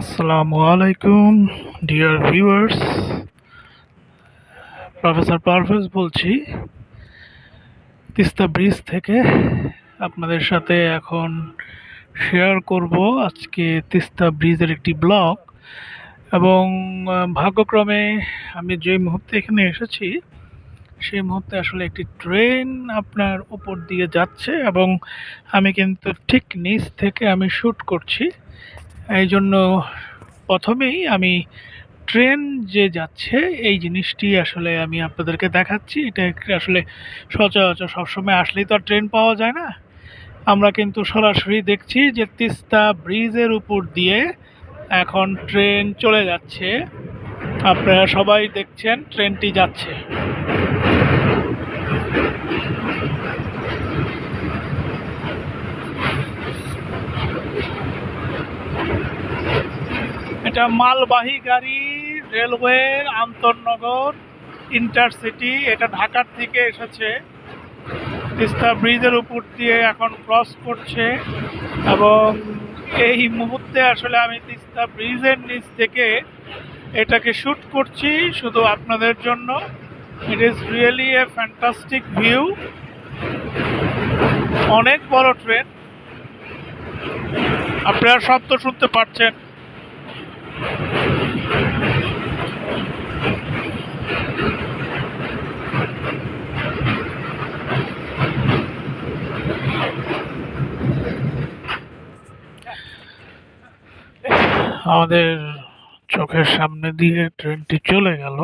আসসালামু আলাইকুম, dear viewers. Professor Parvez বলছি। তিস্তা ব্রিজ থেকে আপনাদের সাথে এখন শেয়ার করব আজকে তিস্তা ব্রিজের একটি ব্লগ। এবং ভাগ্যক্রমে আমি যে মুহূর্তে এখানে এসেছি সেই মুহূর্তে আসলে একটি ট্রেন আপনার উপর দিয়ে যাচ্ছে এবং আমি কিন্তু ঠিক নিচ থেকে আমি শ্যুট করছি। এই জন্য প্রথমেই আমি ট্রেন যে যাচ্ছে, এই জিনিসটি আসলে আমি আপনাদেরকে দেখাচ্ছি। এটা আসলে সচরাচর সবসময় আসলেই তো আর ট্রেন পাওয়া যায় না। আমরা কিন্তু সরাসরি দেখছি যে তিস্তা ব্রিজের উপর দিয়ে এখন ট্রেন চলে যাচ্ছে। আপনারা সবাই দেখছেন, ট্রেনটি যাচ্ছে। এটা মালবাহী গাড়ি রেলওয়ের আন্তনগর ইন্টারসিটি, এটা ঢাকার থেকে এসেছে। তিস্তা ব্রিজের উপর দিয়ে এখন ক্রস করছে এবং এই মুহূর্তে আসলে আমি তিস্তা ব্রিজের নিচ থেকে এটাকে শ্যুট করছি শুধু আপনাদের জন্য। It is really a fantastic view অনেক বড় ট্রেন আপনারা শব্দ শুনতে পাচ্ছেন। আমাদের চোখের সামনে দিয়ে ট্রেনটি চলে গেল।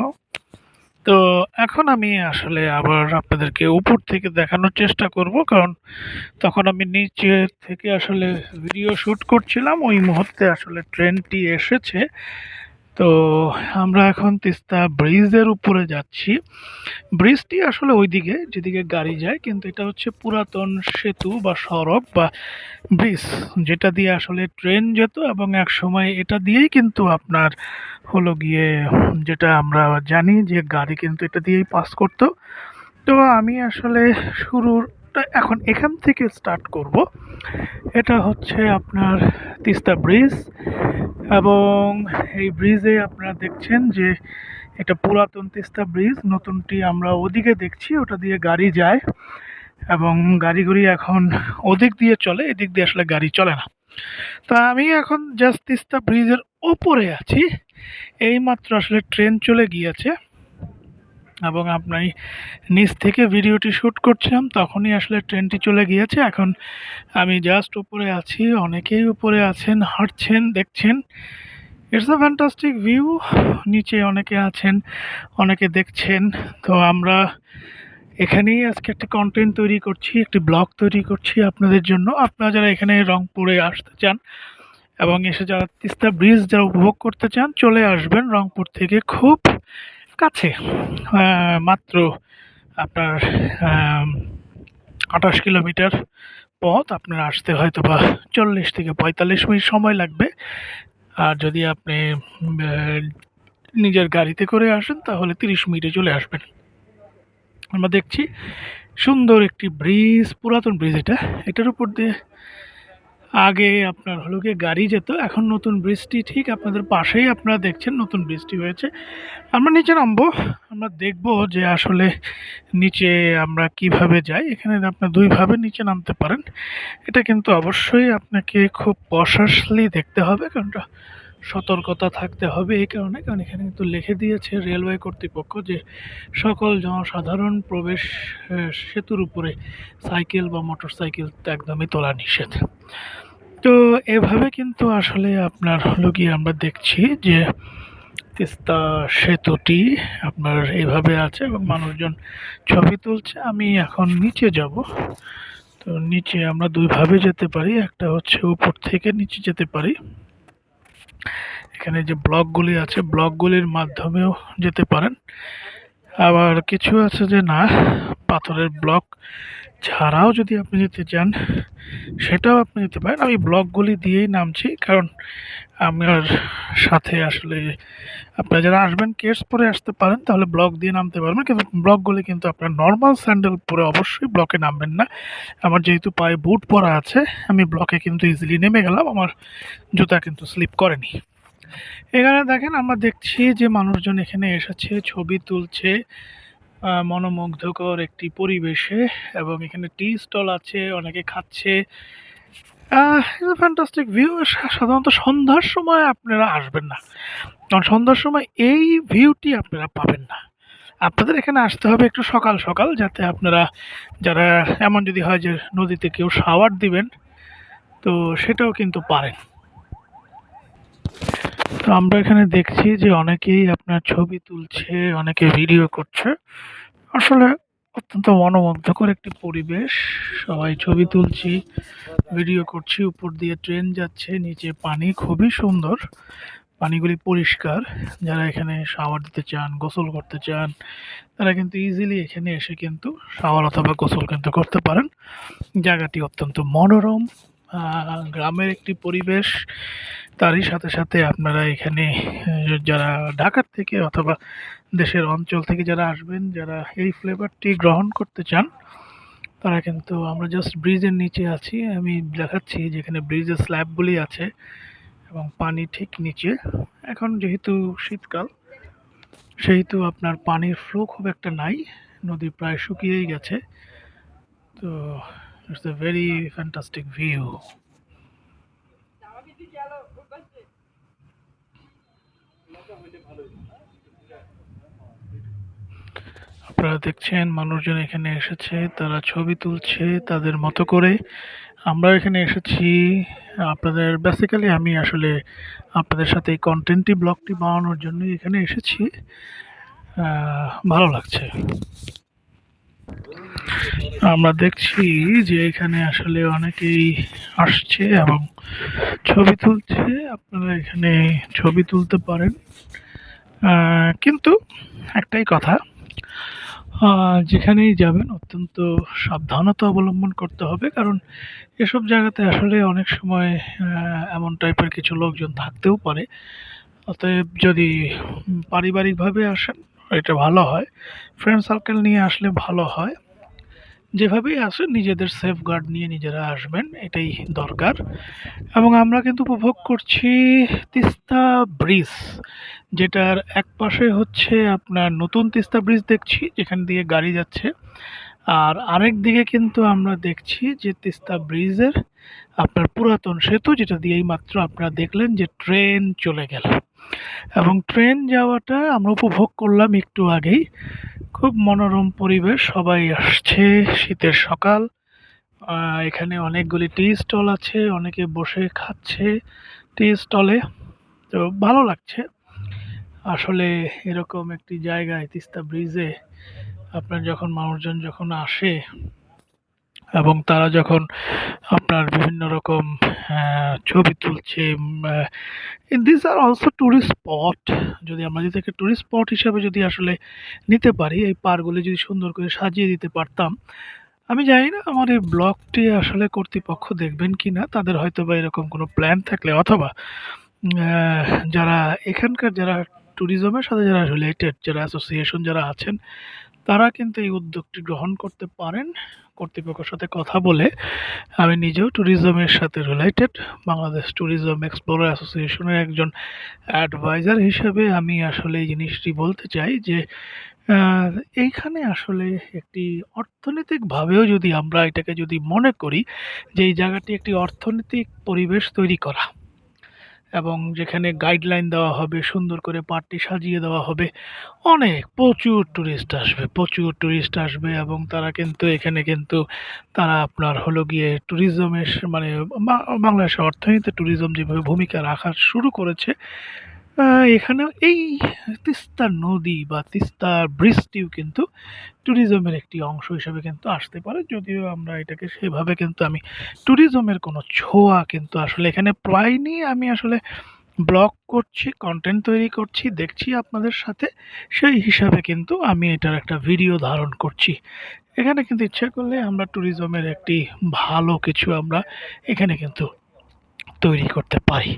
তো এখন আমি আসলে আবার আপনাদেরকে উপর থেকে দেখানোর চেষ্টা করব, কারণ তখন আমি নিচে থেকে আসলে ভিডিও শ্যুট করছিলাম। ওই মুহূর্তে আসলে ট্রেনটি এসেছে। তো আমরা এখন তিস্তা ব্রিজের উপরে যাচ্ছি। ব্রিজটি আসলে ওইদিকে, যেদিকে গাড়ি যায়, কিন্তু এটা হচ্ছে পুরাতন সেতু বা সড়ক বা ব্রিজ, যেটা দিয়ে আসলে ট্রেন যেত এবং এক সময় এটা দিয়েই কিন্তু আপনার হলো গিয়ে যেটা আমরা জানি যে গাড়ি কিন্তু এটা দিয়েই পাস করতো। তো আমি আসলে শুরুটা এখন এখান থেকে স্টার্ট করব। এটা হচ্ছে আপনার তিস্তা ব্রিজ। এবং এই ব্রিজে আপনারা দেখছেন যে এটা পুরাতন তিস্তা ব্রিজ, নতুনটি আমরা ওদিকে দেখছি, ওটা দিয়ে গাড়ি যায় এবং গাড়িগুড়ি এখন ওদিক দিয়ে চলে, এদিক দিয়ে আসলে গাড়ি চলে না। তা আমি এখন জাস্ট তিস্তা ব্রিজের ওপরে আছি এই মাত্র আসলে ট্রেন চলে গিয়েছে। এবং আপনি নিচ থেকে ভিডিওটি শ্যুট করছিলাম, তখনই আসলে ট্রেনটি চলে গিয়েছে। এখন আমি জাস্ট উপরে আছি, অনেকেই উপরে আছেন, হাঁটছেন, দেখছেন। ইটস আ ফ্যান্টাস্টিক ভিউ নিচে অনেকে আছেন, অনেকে দেখছেন। তো আমরা এখানেই আজকে একটা কন্টেন্ট তৈরি করছি, একটি ব্লগ তৈরি করছি আপনাদের জন্য। আপনারা যারা এখানে রংপুরে আসতে চান এবং এসে যারা তিস্তা ব্রিজ যারা উপভোগ করতে চান, চলে আসবেন রংপুর থেকে খুব। কাছে মাত্র আপনার আঠাশ কিলোমিটার পথ আপনার আসতে হয়তো বা চল্লিশ থেকে পঁয়তাল্লিশ মিনিট সময় লাগবে। আর যদি আপনি নিজের গাড়িতে করে আসেন তাহলে তিরিশ মিনিটে চলে আসবেন। আমরা দেখছি সুন্দর একটি ব্রিজ, পুরাতন ব্রিজ এটা। এটার উপর দিয়ে আগে আপনার হলো গিয়ে গাড়ি যেত, এখন নতুন বৃষ্টি, ঠিক আপনাদের পাশেই আপনারা দেখছেন নতুন বৃষ্টি হয়েছে। আমরা নিচে নামবো, আমরা দেখব যে আসলে নিচে আমরা কীভাবে যাই। এখানে আপনার দুইভাবে নিচে নামতে পারেন। এটা কিন্তু অবশ্যই আপনাকে খুব প্রশাসলি দেখতে হবে কারণটা সতর্কতা থাকতে হবে এই কারণে, কারণ এখানে কিন্তু লিখে দিয়েছে রেলওয়ে কর্তৃপক্ষ যে সকল জনসাধারণ প্রবেশ সেতুর উপরে সাইকেল বা মোটর সাইকেল একদমই তোলা নিষেধ। তো এভাবে কিন্তু আসলে আপনার হলো গিয়ে আমরা দেখছি যে তিস্তা সেতুটি আপনার এইভাবে আছে এবং মানুষজন ছবি তুলছে। আমি এখন নিচে যাব। তো নিচে আমরা দুইভাবে যেতে পারি। একটা হচ্ছে উপর থেকে নিচে যেতে পারি। এখানে যে ব্লকগুলি আছে ব্লকগুলির মাধ্যমেও যেতে পারেন। আবার কিছু আছে যে না, পাথরের ব্লক ছাড়াও যদি আপনি যেতে চান, সেটাও আপনি যেতে পারেন। আমি ব্লকগুলি দিয়েই নামছি, কারণ আমার সাথে আসলে আপনারা যারা আসবেন কেটস পরে আসতে পারেন, তাহলে ব্লক দিয়ে নামতে পারবেন। কিন্তু ব্লকগুলি কিন্তু আপনার নর্মাল স্যান্ডেল পরে অবশ্যই ব্লকে নামবেন না। আমার যেহেতু পায়ে বুট পরা আছে, আমি ব্লকে কিন্তু ইজিলি নেমে গেলাম। আমার জুতা কিন্তু স্লিপ করেনি। এখানে দেখেন আমরা দেখছি যে মানুষজন এখানে এসেছে, ছবি তুলছে মনোমুগ্ধকর একটি পরিবেশে এবং এখানে টি স্টল আছে, অনেকে খাচ্ছে। ফ্যান্টাস্টিক ভিউ সাধারণত সন্ধ্যার সময় আপনারা আসবেন না। কারণ সন্ধ্যার সময় এই ভিউটি আপনারা পাবেন না। আপনাদের এখানে আসতে হবে একটু সকাল সকাল, যাতে আপনারা, যারা, এমন যদি হয় যে নদীতে কেউ শাওয়ার দিবেন, তো সেটাও কিন্তু পারেন। তো আমরা এখানে দেখছি যে অনেকেই আপনার ছবি তুলছে, অনেকে ভিডিও করছে। আসলে অত্যন্ত মনোমুগ্ধকর একটি পরিবেশ। সবাই ছবি তুলছি ভিডিও করছি, উপর দিয়ে ট্রেন যাচ্ছে, নিচে পানি খুবই সুন্দর। পানিগুলি পরিষ্কার। যারা এখানে শাওয়ার দিতে চান, গোসল করতে চান, তারা কিন্তু ইজিলি এখানে এসে কিন্তু শাওয়ার অথবা গোসল কিন্তু করতে পারেন। জায়গাটি অত্যন্ত মনোরম গ্রামের একটি পরিবেশ। তারই সাথে সাথে আপনারা এখানে যারা ঢাকার থেকে অথবা দেশের অঞ্চল থেকে যারা আসবেন, যারা এই ফ্লেভারটি গ্রহণ করতে চান, তারা কিন্তু আমরা জাস্ট ব্রিজের নিচে আছি। আমি দেখাচ্ছি যেখানে ব্রিজের স্ল্যাবগুলি আছে এবং পানি ঠিক নিচে। এখন যেহেতু শীতকাল, সেহেতু আপনার পানির ফ্লো খুব একটা নাই, নদী প্রায় শুকিয়েই গেছে। তো it's a very fantastic view আপনারা দেখছেন মানুষজন এখানে এসেছে, তারা ছবি তুলছে তাদের মতো করে। আমরা এখানে এসেছি। আপনাদের বেসিক্যালি আমি আসলে আপনাদের সাথে এই কন্টেন্টটি ব্লগটি বানানোর জন্য এখানে এসেছি। ভালো লাগছে। আমরা দেখছি যে এখানে আসলে অনেকেই আসছে এবং ছবি তুলছে। আপনারা এখানে ছবি তুলতে পারেন। কিন্তু একটাই কথা যেখানেই যাবেন অত্যন্ত সাবধানতা অবলম্বন করতে হবে, কারণ এসব জায়গাতে আসলে অনেক সময় এমন টাইপের কিছু লোকজন থাকতেও পারে। অতএব যদি পারিবারিকভাবে আসেন এটা ভালো হয়। ফ্রেন্ড সার্কেল নিয়ে আসলে ভালো হয়। যেভাবেই আসে নিজেদের সেফগার্ড নিয়ে নিজেরা আসবেন, এটাই দরকার। এবং আমরা কিন্তু উপভোগ করছি তিস্তা ব্রিজ যেটার এক পাশে হচ্ছে আপনার নতুন তিস্তা ব্রিজ দেখছি, যেখান দিয়ে গাড়ি যাচ্ছে। আর আরেক দিকে কিন্তু আমরা দেখছি যে তিস্তা ব্রিজের আপনার পুরাতন সেতু, যেটা দিয়েই মাত্র আপনারা দেখলেন যে ট্রেন চলে গেল। এবং ট্রেন যাওয়াটা আমরা উপভোগ করলাম একটু আগেই। খুব মনোরম পরিবেশ, সবাই আসছে শীতের সকাল। এখানে অনেকগুলি টি স্টল আছে, অনেকে বসে খাচ্ছে টি স্টলে। তো ভালো লাগছে। আসলে এরকম একটি জায়গায় তিস্তা ব্রিজে আপনার যখন মানুষজন যখন আসে এবং তারা যখন আপনার বিভিন্ন রকম ছবি তুলছে ইন দিস আর অলসো ট্যুরিস্ট স্পট যদি আমরা যদি একটা ট্যুরিস্ট স্পট হিসাবে যদি আসলে নিতে পারি, এই পার্কগুলি যদি সুন্দর করে সাজিয়ে দিতে পারতাম, আমি জানি না আমার এই ব্লগটি আসলে কর্তৃপক্ষ দেখবেন কি না তাদের হয়তো বা এরকম কোনো প্ল্যান থাকলে, অথবা যারা এখানকার যারা ট্যুরিজমের সাথে যারা রিলেটেড যারা অ্যাসোসিয়েশন যারা আছেন, তারা কিন্তু এই উদ্যোগটি গ্রহণ করতে পারেন। কর্তৃপক্ষের সাথে কথা বলে আমি নিজেও ট্যুরিজমের সাথে রিলেটেড বাংলাদেশ ট্যুরিজম এক্সপ্লোরার অ্যাসোসিয়েশনের একজন অ্যাডভাইজার হিসেবে আমি আসলে এই জিনিসটি বলতে চাই যে এইখানে আসলে একটি অর্থনৈতিকভাবেও যদি আমরা এটাকে যদি মনে করি যে এই জায়গাটি একটি অর্থনৈতিক পরিবেশ তৈরি করা এবং যেখানে গাইডলাইন দেওয়া হবে, সুন্দর করে পার্টি সাজিয়ে দেওয়া হবে। অনেক, প্রচুর ট্যুরিস্ট আসবে, প্রচুর ট্যুরিস্ট আসবে এবং তারা কিন্তু, এখানে কিন্তু তারা আপনার হলো গিয়ে ট্যুরিজমের মানে বাংলাদেশের অর্থনীতিতে ট্যুরিজম যেভাবে ভূমিকা রাখা শুরু করেছে আহ, এখানেও এই তিস্তা নদী বা তিস্তা ব্রিজটিও কিন্তু ট্যুরিজমের একটি অংশ হিসেবে কিন্তু আসতে পারে। যদিও আমরা এটাকে সেভাবে কিন্তু আমি ট্যুরিজমের কোনো ছোঁয়া কিন্তু আসলে এখানে প্রায় নিয়ে আমি আসলে ব্লগ করছি কন্টেন্ট তৈরি করছি দেখছি আপনাদের সাথে। সেই হিসাবে কিন্তু আমি এটার একটা ভিডিও ধারণ করছি। এখানে কিন্তু ইচ্ছা করলে আমরা ট্যুরিজমের একটি ভালো কিছু আমরা এখানে কিন্তু তৈরি করতে পারি।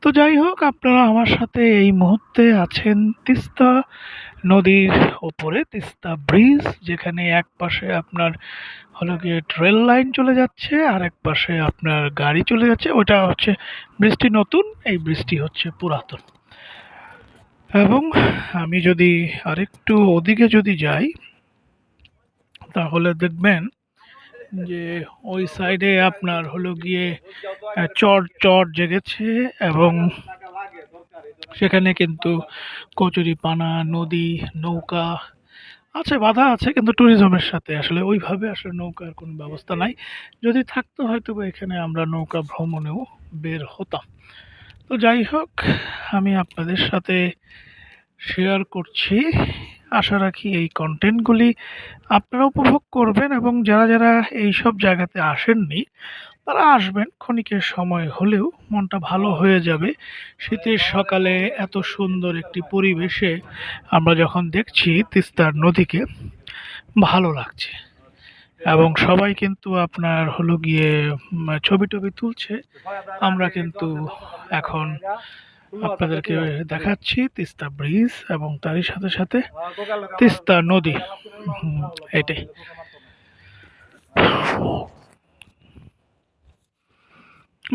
তো যাই হোক, আপনারা আমার সাথে এই মুহূর্তে আছেন তিস্তা নদীর ওপরে, তিস্তা ব্রিজ, যেখানে এক পাশে আপনার হলো গিয়ে ট্রেল লাইন চলে যাচ্ছে, আর এক পাশে আপনার গাড়ি চলে যাচ্ছে। ওটা হচ্ছে বৃষ্টি নতুন, এই বৃষ্টি হচ্ছে পুরাতন। এবং আমি যদি আরেকটু ওদিকে যদি যাই, তাহলে দেখবেন যে ওই সাইডে আপনার হলো গিয়ে চর চর জেগেছে এবং সেখানে কিন্তু কচুরিপানা, নদী, নৌকা আছে, বাধা আছে কিন্তু ট্যুরিজমের সাথে। আসলে ওইভাবে আসলে নৌকার কোনো ব্যবস্থা নাই। যদি থাকতো হয়তো এখানে আমরা নৌকা ভ্রমণেও বের হতাম। তো যাই হোক, আমি আপনাদের সাথে শেয়ার করছি। আশা রাখি এই কন্টেন্টগুলি আপনারা উপভোগ করবেন এবং যারা যারা এই সব জায়গাতে আসেননি, তারা আসবেন। ক্ষণিকের সময় হলেও মনটা ভালো হয়ে যাবে। শীতের সকালে এত সুন্দর একটি পরিবেশে আমরা যখন দেখছি তিস্তার নদীকে, ভালো লাগছে। এবং সবাই কিন্তু আপনার হলো গিয়ে ছবি টবি তুলছে। আমরা কিন্তু এখন আপনাদেরকে দেখাচ্ছি তিস্তা ব্রিজ এবং তারই সাথে সাথে তিস্তা নদী। এটাই।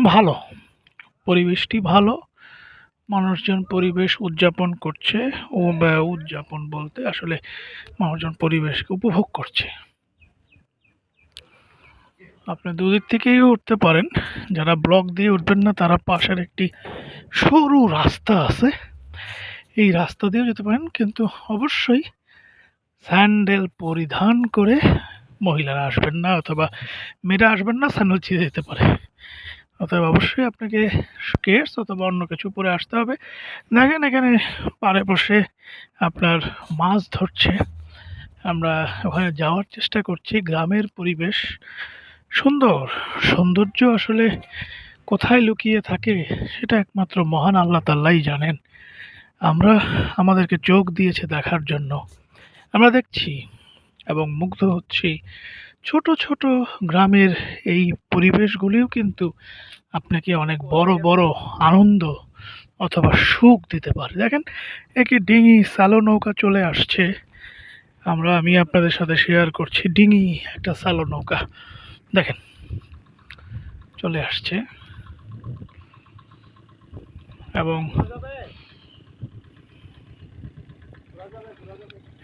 ভালো। পরিবেশটি ভালো। মানুষজন পরিবেশ উদযাপন করছে। ও উদযাপন বলতে আসলে মানুষজন পরিবেশকে উপভোগ করছে। আপনি দুদিক থেকেই উঠতে পারেন। যারা ব্লক দিয়ে উঠবেন না, তারা পাশের একটি সরু রাস্তা আছে। এই রাস্তা দিয়েও যেতে পারেন, কিন্তু অবশ্যই স্যান্ডেল পরিধান করে মহিলারা আসবেন না, অথবা মেয়েরা আসবেন না, স্যান্ডেল ছিঁড়ে যেতে পারে। অতএব অবশ্যই আপনাকে স্কেটস অথবা অন্য কিছু পরে আসতে হবে। দেখেন এখানে পাড়ে বসে আপনার মাছ ধরছে। আমরা ওখানে যাওয়ার চেষ্টা করছি। গ্রামের পরিবেশ সুন্দর। সৌন্দর্য আসলে কোথায় লুকিয়ে থাকে সেটা একমাত্র মহান আল্লাহ তাল্লাই জানেন। আমরা আমাদেরকে চোখ দিয়েছে দেখার জন্য। আমরা দেখছি এবং মুগ্ধ হচ্ছি। ছোট ছোট গ্রামের এই পরিবেশগুলিও কিন্তু আপনাকে অনেক বড় বড় আনন্দ অথবা সুখ দিতে পারে। দেখেন একই ডিঙি সালো নৌকা চলে আসছে। আমরা, আমি আপনাদের সাথে শেয়ার করছি। ডিঙি, একটা সালো নৌকা। দেখেন। চলে আসছে। এবং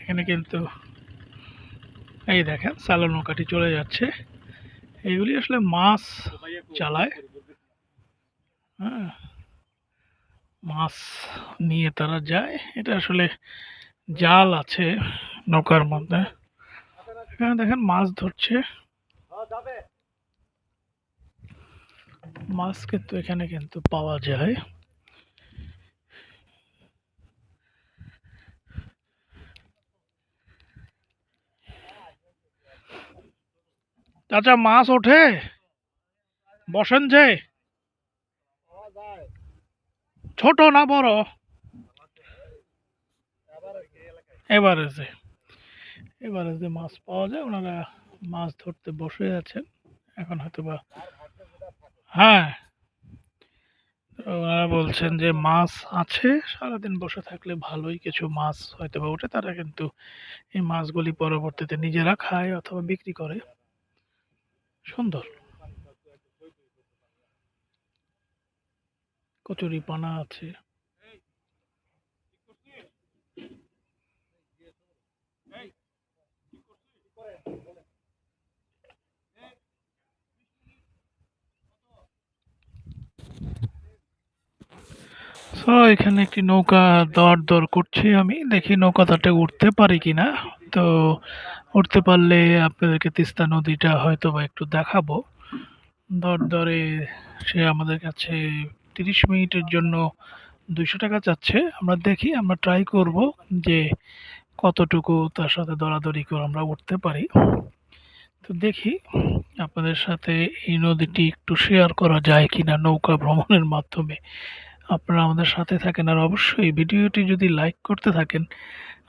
এখানে কিন্তু এই দেখেন, সালো নৌকাটি চলে যাচ্ছে। এইগুলি আসলে মাছ চালায়। হ্যাঁ মাছ নিয়ে তারা যায়। এটা আসলে জাল আছে নৌকার মধ্যে। এখানে দেখেন মাছ ধরছে। মাছ কিন্তু এখানে কিন্তু পাওয়া যায়। চাচা, মাছ ওঠে? বসেন যে। ছোট না বড়? এবারে যে এবারে যে মাছ পাওয়া যায়, ওনারা মাছ ধরতে বসে আছেন। এখন হয়তো বা হ্যাঁ ওনারা বলছেন যে মাছ আছে, সারাদিন বসে থাকলে ভালোই কিছু মাছ হয়তো বা ওঠে। তারা কিন্তু এই মাছগুলি পরবর্তীতে নিজেরা খায় অথবা বিক্রি করে। সুন্দর। কচুরি পানা আছে। তো এখানে একটি নৌকা দর দর করছি আমি। দেখি নৌকাটাতে উঠতে পারি কিনা। তো উঠতে পারলে আপনাদেরকে তিস্তা নদীটা হয়তো বা একটু দেখাবো। দর দরে সে আমাদের কাছে তিরিশ মিনিটের জন্য দুইশো টাকা চাচ্ছে। আমরা দেখি, আমরা ট্রাই করব যে কতটুকু তার সাথে দরাদরি করে আমরা উঠতে পারি। তো দেখি আপনাদের সাথে এই নদীটি একটু শেয়ার করা যায় কিনা নৌকা ভ্রমণের মাধ্যমে। আপনারা আমাদের সাথে থাকেন আর অবশ্যই ভিডিওটি যদি লাইক করতে থাকেন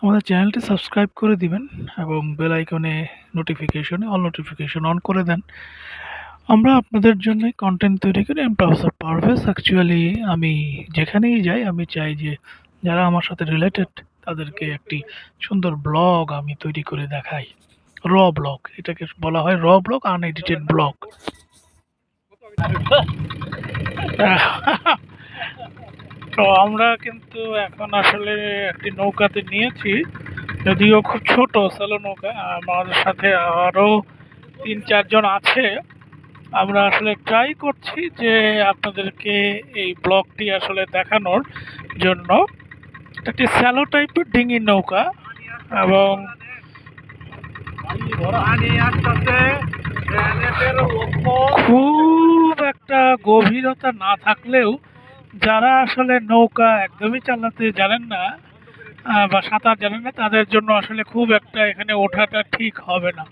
আমাদের চ্যানেলটি সাবস্ক্রাইব করে দিবেন এবং বেল আইকনে নোটিফিকেশনে অল নোটিফিকেশন অন করে দেন। আমরা আপনাদের জন্য কন্টেন্ট তৈরি করি আমি প্রফেসর পারভেজ অ্যাকচুয়ালি আমি যেখানেই যাই আমি চাই যে যারা আমার সাথে রিলেটেড তাদেরকে একটি সুন্দর ব্লগ আমি তৈরি করে দেখাই। র ব্লগ এটাকে বলা হয় র ব্লগ আনএডিটেড ব্লগ তো আমরা কিন্তু এখন আসলে একটি নৌকাতে নিয়েছি, যদিও খুব ছোট স্যালো নৌকা। আমাদের সাথে আরও তিন, চারজন আছে। আমরা আসলে ট্রাই করছি যে আপনাদেরকে এই ব্লগটি আসলে দেখানোর জন্য। একটি স্যালো টাইপের ডিঙি নৌকা এবং খুব একটা গভীরতা না থাকলেও যারা আসলে নৌকা একদমই চালাতে জানেন না বা সাঁতার জানেন না, তাদের জন্য আসলে খুব একটা এখানে ওঠাটা ঠিক হবে না।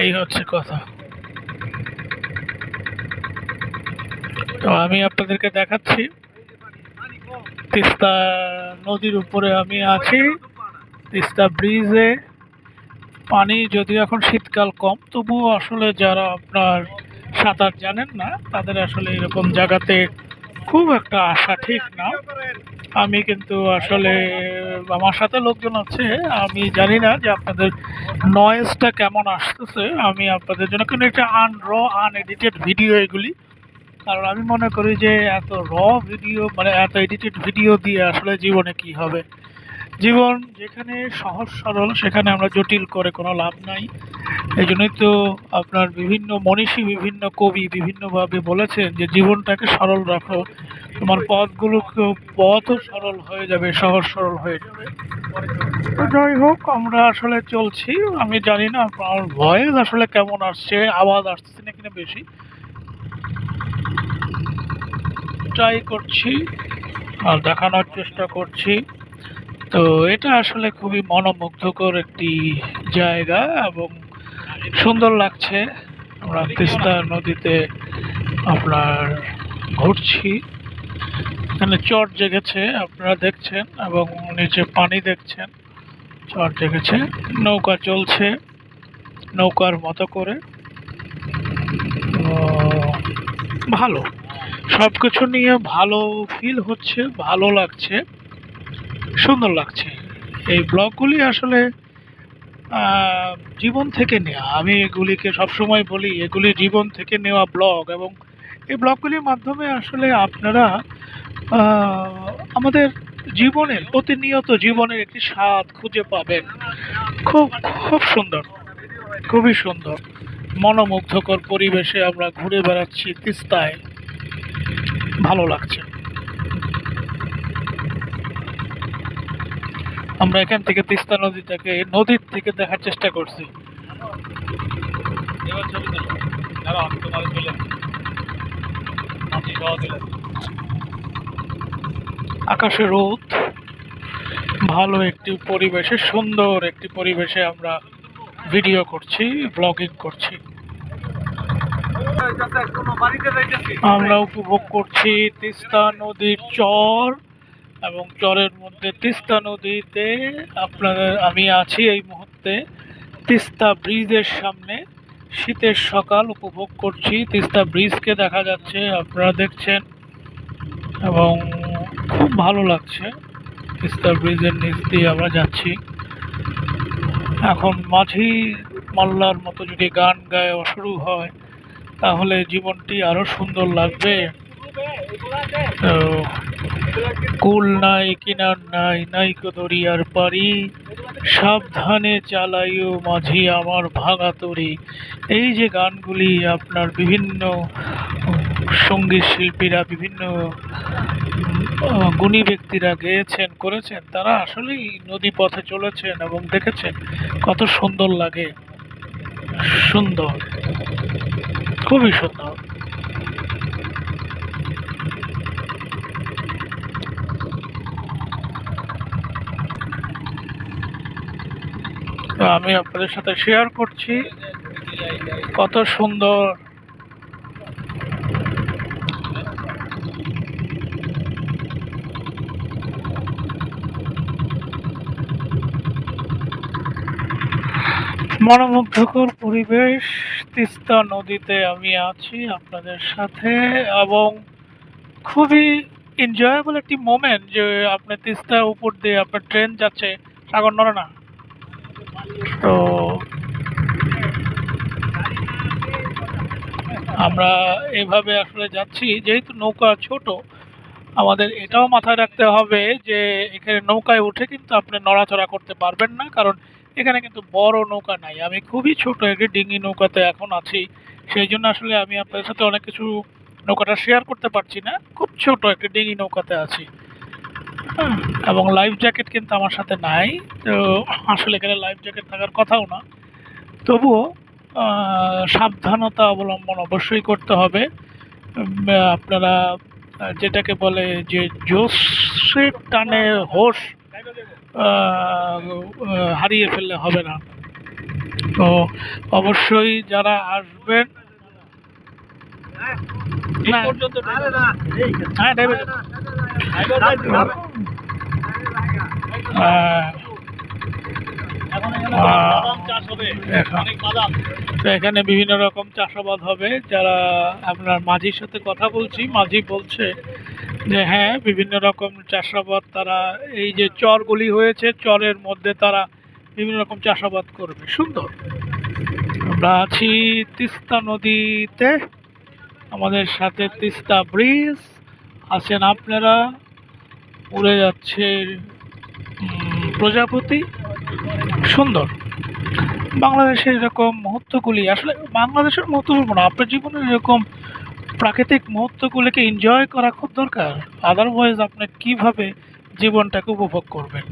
এই হচ্ছে কথা। তো আমি আপনাদেরকে দেখাচ্ছি। তিস্তা নদীর উপরে আমি আছি। তিস্তা ব্রিজে পানি যদিও এখন শীতকাল কম, তবুও আসলে যারা আপনার সাঁতার জানেন না, তাদের আসলে এরকম জায়গাতে খুব একটা আশা ঠিক না। আমি কিন্তু আসলে আমার সাথে লোকজন আছে, আমি জানি না যে আপনাদের নয়েজটা কেমন আসতেছে। আমি আপনাদের জন্য কিন্তু এটা আন র আনএডিটেড ভিডিও এগুলি। কারণ আমি মনে করি যে এত র ভিডিও মানে এত এডিটেড ভিডিও দিয়ে আসলে জীবনে কি হবে? জীবন যেখানে সহজ সরল, সেখানে আমরা জটিল করে কোনো লাভ নাই। এই জন্যই তো আপনার বিভিন্ন মনীষী, বিভিন্ন কবি বিভিন্নভাবে বলেছেন যে, জীবনটাকে সরল রাখো। তোমার পথগুলোকে পথও সরল হয়ে যাবে, সহজ সরল হয়ে যাবে। যাই হোক, আমরা আসলে চলছি। আমি জানি না আমার ভয়েস আসলে কেমন আসছে, আওয়াজ আসছে না কিনা বেশি। ট্রাই করছি আর দেখানোর চেষ্টা করছি। তো এটা আসলে খুবই মনোমুগ্ধকর একটি জায়গা এবং সুন্দর লাগছে। আমরা তিস্তা নদীতে আপনার ঘুরছি। এখানে চট জেগেছে, আপনারা দেখছেন এবং নিচে পানি দেখছেন। চট জেগেছে, নৌকা চলছে নৌকার মতো করে। ভালো। সব কিছু নিয়ে ভালো ফিল হচ্ছে, ভালো লাগছে। সুন্দর লাগছে। এই ব্লগগুলি আসলে জীবন থেকে নেওয়া আমি এগুলিকে সবসময় বলি, এগুলি জীবন থেকে নেওয়া ব্লগ এবং এই ব্লগগুলির মাধ্যমে আসলে আপনারা আমাদের জীবনের, প্রতিনিয়ত জীবনের একটি স্বাদ খুঁজে পাবেন। খুব খুব সুন্দর, খুবই সুন্দর। মনোমুগ্ধকর পরিবেশে আমরা ঘুরে বেড়াচ্ছি, তিস্তায়। ভালো লাগছে। আমরা এখান থেকে তিস্তা নদীটাকে নদীর থেকে দেখার চেষ্টা করছি। আকাশে রোদ। ভালো একটি পরিবেশে, সুন্দর একটি পরিবেশে আমরা ভিডিও করছি ব্লগিং করছি। আমরা উপভোগ করছি তিস্তা নদীর চর। এবং চরের মধ্যে তিস্তা নদীতে আপনাদের, আমি আছি এই মুহূর্তে তিস্তা ব্রিজের সামনে। শীতের সকাল উপভোগ করছি, তিস্তা ব্রিজকে দেখা যাচ্ছে, আপনারা দেখছেন। এবং খুব ভালো লাগছে, তিস্তা ব্রিজের নিচ দিয়ে আমরা যাচ্ছি। এখন মাঝি মাল্লার মতো যদি গান গায়ে শুরু হয়, তাহলে জীবনটি আরও সুন্দর লাগবে। তো কুল নাই, কিনার নাই, নাইকো দরিয়ার পারি সাবধানে চালাইও মাঝি আমার ভাঙা তরি। এই যে গানগুলি আপনার বিভিন্ন সংগীত শিল্পীরা, বিভিন্ন গুণী ব্যক্তিরা গেয়েছেন, করেছেন, তারা আসলেই নদী পথে চলেছেন এবং দেখেছেন কত সুন্দর লাগে। সুন্দর। খুবই সুন্দর। তো আমি আপনাদের সাথে শেয়ার করছি। কত সুন্দর। মনোমুগ্ধকর পরিবেশ, তিস্তা নদীতে আমি আছি আপনাদের সাথে এবং খুবই এনজয়েবল একটি মোমেন্ট যে আপনি তিস্তার উপর দিয়ে আপনার ট্রেন যাচ্ছে সাগর নড়ে না তো আমরা এভাবে আসলে যাচ্ছি, যেহেতু নৌকা ছোট, আমাদের এটাও মাথায় রাখতে হবে যে এখানে নৌকায় উঠে কিন্তু আপনি নড়াচড়া করতে পারবেন না, কারণ এখানে কিন্তু বড় নৌকা নাই। আমি খুবই ছোট একটি ডিঙি নৌকাতে এখন আছি, সেই জন্য আসলে আমি আপনাদের সাথে অনেক কিছু নৌকাটা শেয়ার করতে পারছি না। খুব ছোট একটি ডিঙি নৌকাতে আছি। এবং লাইফ জ্যাকেট কিন্তু আমার সাথে নাই। তো আসলে এখানে লাইফ জ্যাকেট থাকার কথাও না। তবুও সাবধানতা অবলম্বন অবশ্যই করতে হবে। আপনারা যেটাকে বলে যে জোশের টানে হোশ হারিয়ে ফেললে হবে না। তো অবশ্যই যারা আসবেন হ্যাঁ, এখানে বিভিন্ন রকম চাষাবাদ হবে। যারা আপনার মাঝির সাথে কথা বলছি মাঝি বলছে যে হ্যাঁ বিভিন্ন রকম চাষাবাদ তারা এই যে চরগুলি হয়েছে চরের মধ্যে তারা বিভিন্ন রকম চাষাবাদ করবে। সুন্দর। আমরা আছি তিস্তা নদীতে। আমাদের সাথে তিস্তা ব্রিজ। আছেন আপনারা? উড়ে যাচ্ছে প্রজাপতি। সুন্দর। বাংলাদেশের এরকম মুহূর্তগুলি, আসলে বাংলাদেশের মুহূর্ত বলব না আপনার জীবনের এরকম প্রাকৃতিক মুহূর্তগুলিকে এনজয় করা খুব দরকার। আদারওয়াইজ আপনি কীভাবে জীবনটাকে উপভোগ করবেন?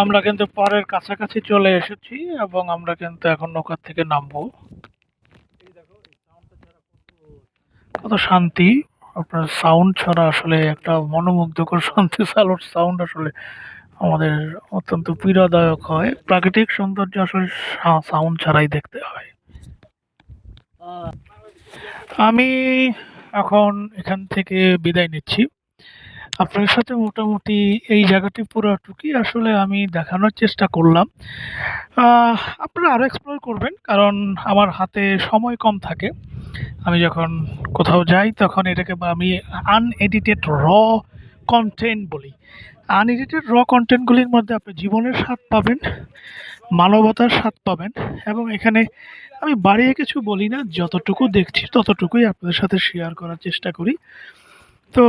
আমরা কিন্তু পরের কাছাকাছি চলে এসেছি এবং আমরা কিন্তু এখন নৌকার থেকে নামবো। কত শান্তি। আপনার সাউন্ড ছাড়া আসলে একটা মনোমুগ্ধকর শান্তি সালোর সাউন্ড আসলে আমাদের অত্যন্ত পীড়াদায়ক হয়। প্রাকৃতিক সৌন্দর্য আসলে সাউন্ড ছাড়াই দেখতে হয়। আমি এখন এখান থেকে বিদায় নিচ্ছি। আপনার সাথে মোটামুটি এই জায়গাটি পুরোটুকুই আসলে আমি দেখানোর চেষ্টা করলাম। আপনারা আরও এক্সপ্লোর করবেন, কারণ আমার হাতে সময় কম থাকে। আমি যখন কোথাও যাই, তখন এটাকে আমি আনএডিটেড র কন্টেন্ট বলি। আনএডিটেড র কন্টেন্টগুলির মধ্যে আপনি জীবনের স্বাদ পাবেন, মানবতার স্বাদ পাবেন, এবং এখানে আমি বাড়িয়ে কিছু বলি না। যতটুকু দেখছি, ততটুকুই আপনাদের সাথে শেয়ার করার চেষ্টা করি। তো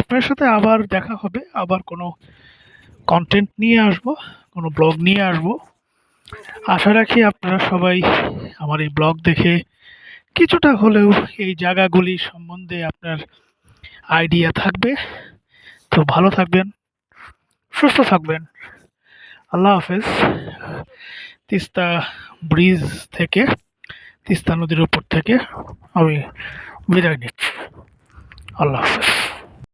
আপনার সাথে আবার দেখা হবে, আবার কোনো কন্টেন্ট নিয়ে আসব, কোনো ব্লগ নিয়ে আসব। আশা রাখি আপনারা সবাই আমার এই ব্লগ দেখে কিছুটা হলেও এই জায়গাগুলি সম্বন্ধে আপনার আইডিয়া থাকবে। তো ভালো থাকবেন, সুস্থ থাকবেন। আল্লাহ হাফেজ। তিস্তা ব্রিজ থেকে, তিস্তা নদীর উপর থেকে আমি বিদায় নিচ্ছি। আল্লাহ হাফেজ।